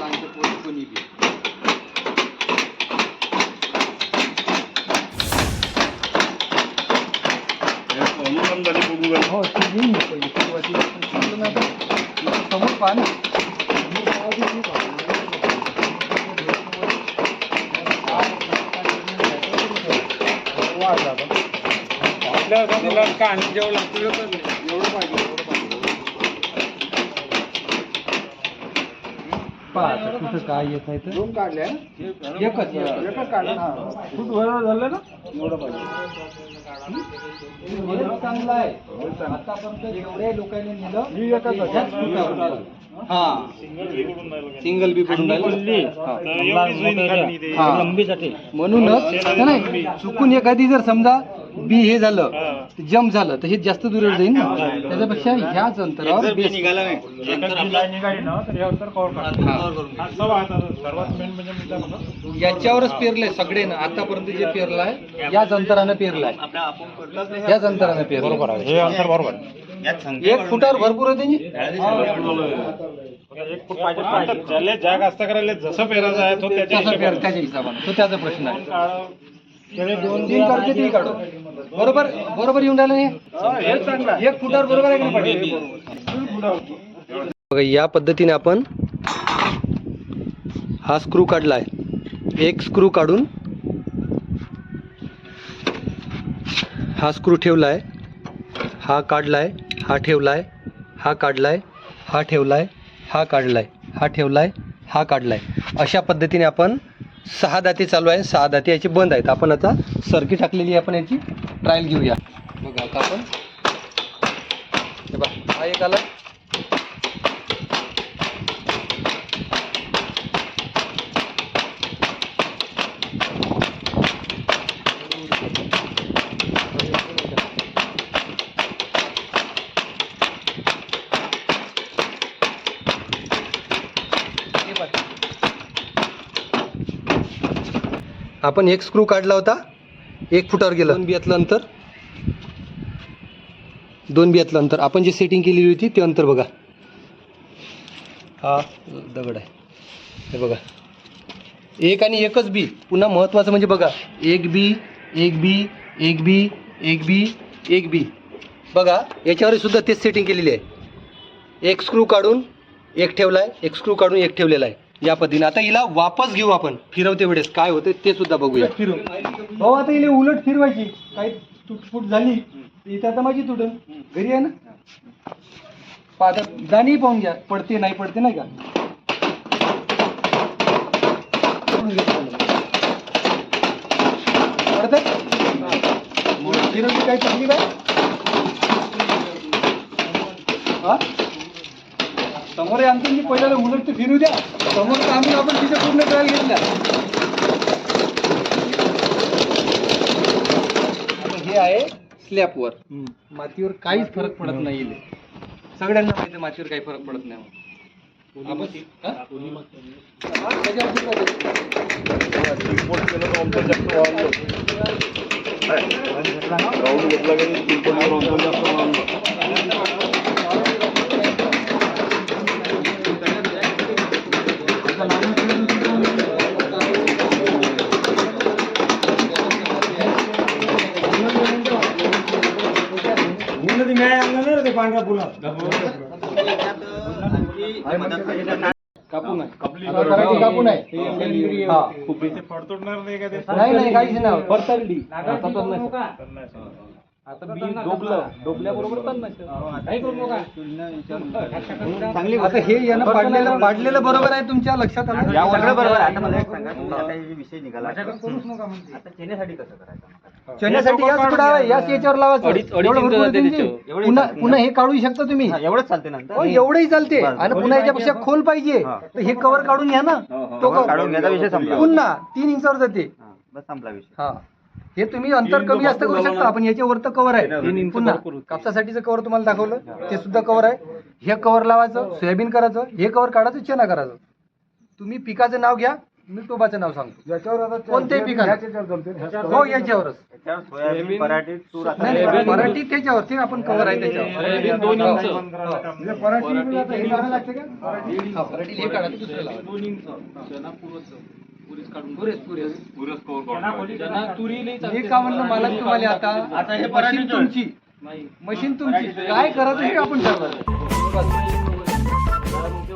मुलांचे पोरी कोणी बी हो ते येईन ना पहिले सुरुवातीला पण चांगलं ना आता. इथं समोर पहा ना आपल्या समजा का आणि जेवढं लागतं तेवढं कर. एवढं पाहिजे एवढं पाहिजे पहा कुठं काय येत आहे तर दोन काढले एकच एकच. काढलं हा. खूप बरोबर झालं ना? एवढं पाहिजे. चांगलं आहे. आतापर्यंत जेवढ्या लोकांनी नेलं एकच आहे. ह्याच फुटावर. हा. सिंगल बी पडून राहिली. हा. लंबीसाठी म्हणूनच नाही, नाही चुकून एखादी जर समजा बी हे झालं जम झालं तर हे जास्त दूर जाईल ना? त्याच्यापेक्षा ह्याच अंतरावर बेस निघाली ना तर हे अंतर कव्हर करा सर्वात मेन म्हणजे याच्यावरच पेरलंय सगळे ना आतापर्यंत जे पेरलाय याच अंतरानं पेरलाय याच अंतरानं पेरलं बरोबर आहे. हे अंतर बरोबर एक फुटावर भरपूर होते नी? एक फूट पाहिजे. कास्तकाराला जसं पेरायचं आहे तो त्याच्या हिशोबाने. त्याच्या हिशोबानं. तो त्याचा प्रश्न आहे. त्याला दोन दिन काढते ती काढू. बरोबर? बरोबर येऊन राहिलं हे? एक फुटावर बरोबर आहे की नाही बघा या पद्धतीने आपण हा स्क्रू काढलाय. एक स्क्रू काढून हा स्क्रू ठेवलाय. हा काढलाय हा ठेवलाय हा काढलाय हा ठेवलाय हा काढलाय हा ठेवलाय हा काढलाय. अशा पद्धतीने आपण सहा दाते चालू आहे. सहा दाते याचे बंद आहेत. आपण आता सरकी टाकलेली आपण याची. ट्रायल घेऊया. बघा आता आपण. हे बघा हा एक आला. आपण एक स्क्रू काढला होता. एक फुटावर गेलं. दोन बियातलं अंतर. दोन बियातलं अंतर. आपण जी सेटिंग केलेली होती ते अंतर बघा. हा दगड आहे. हे बघा. एक आणि एकच बी पुन्हा महत्त्वाचं म्हणजे बघा. एक बी एक बी एक बी एक बी एक बी बघा याच्यावर सुद्धा तेच सेटिंग केलेली आहे. एक स्क्रू काढून एक ठेवला आहे एक स्क्रू काढून एक ठेवलेला आहे. या पद्धतीने. आता हिला वापस घेऊ आपण. फिरवते वेळेस. काय होते ते सुद्धा बघूया. भाऊ हो, आता हिला उलट फिरवायची. काही तुटफूट झाली इथं आता माझी तुटन. घरी आहे ना? पाहता दाणी पाहून घ्या. पडते नाही पडते नाही का? पडते फिरवली काही तकलीफ आहे हा? समोर आमचं मी पहिल्याला उलट ते फिरू द्या समोर तर आम्ही आपण तिथे पूर्ण ट्रायल घेतल्या आता हे आहे स्लॅपवर मातीवर काहीच फरक पडत नाही. सगळ्यांना माहिती आहे मातीवर काही फरक पडत नाही आपण हा? हा, त्याच्यावरती पडते. कापून हा. फडतोडणार नाही का ते? नाही नाही काहीच नाही. आता बी डोबलं. डोबल्याबरोबर चांगली आता हे यानं पाडलेलं पाडलेलं बरोबर आहे तुमच्या लक्षात आलं? सगळं बरोबर आहे. आता मला एक सांगा आता हे जे विषय निघाला. आता चेन्यासाठी कसं करायचं? चण्यासाठी याच पुढे याच याच्यावर लावायचं एवढं भरपूर पुन्हा हे काढू शकता तुम्ही. हा, एवढंच चालते नंतर हो, एवढंही चालते. आणि पुन्हा याच्यापेक्षा खोल पाहिजे. हा. तर हे कवर काढून घ्या ना. तो कवर काढून घ्यायचा विषय संपला. पुन्हा तीन इंचावर जाते. हा, बस संपला विषय. हा. हे तुम्ही अंतर कमी जास्त करू शकता. आपण याच्यावर तर कव्हर आहे. पुन्हा कापसासाठीचं कव्हर तुम्हाला दाखवलं. ते सुद्धा कव्हर आहे. हे कव्हर लावायचं सोयाबीन करायचं हे कव्हर काढायचं चना करायचं. तुम्ही पिकाचं नाव घ्या. मी टोबाचं नाव सांगतो. याच्यावर आता कोणत्याही पिकाला. ह्याच याच्यावर जमते ना, ह्याच हो याच्यावरच. त्याच्यावर सोयाबीन पराठी तूर आता नाही नाही, मराठी त्याच्यावर ते आपण कव्हर आहे सोयाबीन त्याच्यावर दोन हो, इंच. म्हणजे पराठी आता हे लावायला लागते का? पराठी. हा, पराठी काढा, दुसरं लावा. पुरेस पुरेस मी का म्हणलं मला तुम्हाला आता आता हे मशीन तुमची. मशीन तुमची. काय करायचं हे आपण ठरवायचं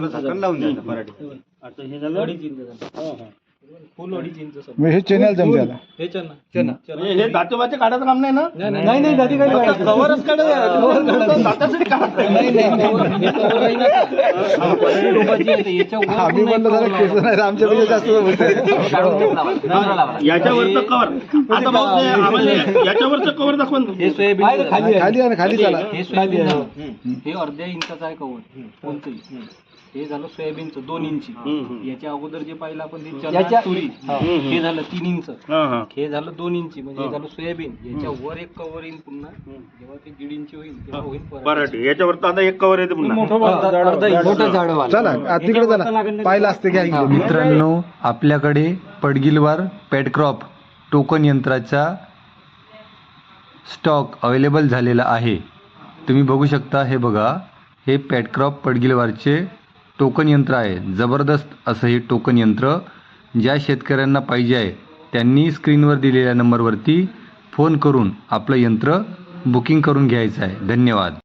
झाकण लावून द्यायचं पराठी. हे चॅनल आता. चना हे दातोबाचे काम नाही ना? नाही नाही दादी काढायचं. दातासाठी काढायचं. नाही नाही. हे? हा, आम्ही म्हणलं जरा केस आमच्यापेक्षा जास्त बोलतोय. याच्यावरचं कवर. आता भाऊ ते आम्हाला याच्यावरचं कवर दाखवा ना हे सोयाबीन खाली खाली आहे. ना खाली चला. हे सोयाबीन झालं. हे. अर्ध्या इंचाचं आहे कवर. कोणतंही. हे झालं सोयाबीनचं दोन इंची. याच्या अगोदर जे पाहिलं आपण ते चना तुरी हे झालं तीन इंच. हा हा. हे झालं दोन इंची म्हणजे हे झालं सोयाबीन. याच्या वर एक कवर येईल पुन्हा. जेव्हा ते दीड इंची होईल तेव्हा होईल पराठी. पराठी. याच्यावर तर आता एक कवर येते पुन्हा. मोठं झाड चला आ, तिकडे चला. पाहिलं असते की ऐकलं मी. मित्रांनो आपल्याकडे पडगिलवार पेडक्रॉप टोकन यंत्राचा स्टॉक अवेलेबल झालेला आहे. तुम्ही बघू शकता हे बघा. हे पेडक्रॉप पडगिलवारचे टोकन यंत्र आहे. जबरदस्त असं हे टोकन यंत्र ज्या शेतकऱ्यांना पाहिजे आहे त्यांनी स्क्रीनवर दिलेल्या नंबरवरती फोन करून आपलं यंत्र बुकिंग करून घ्यायचं आहे. धन्यवाद.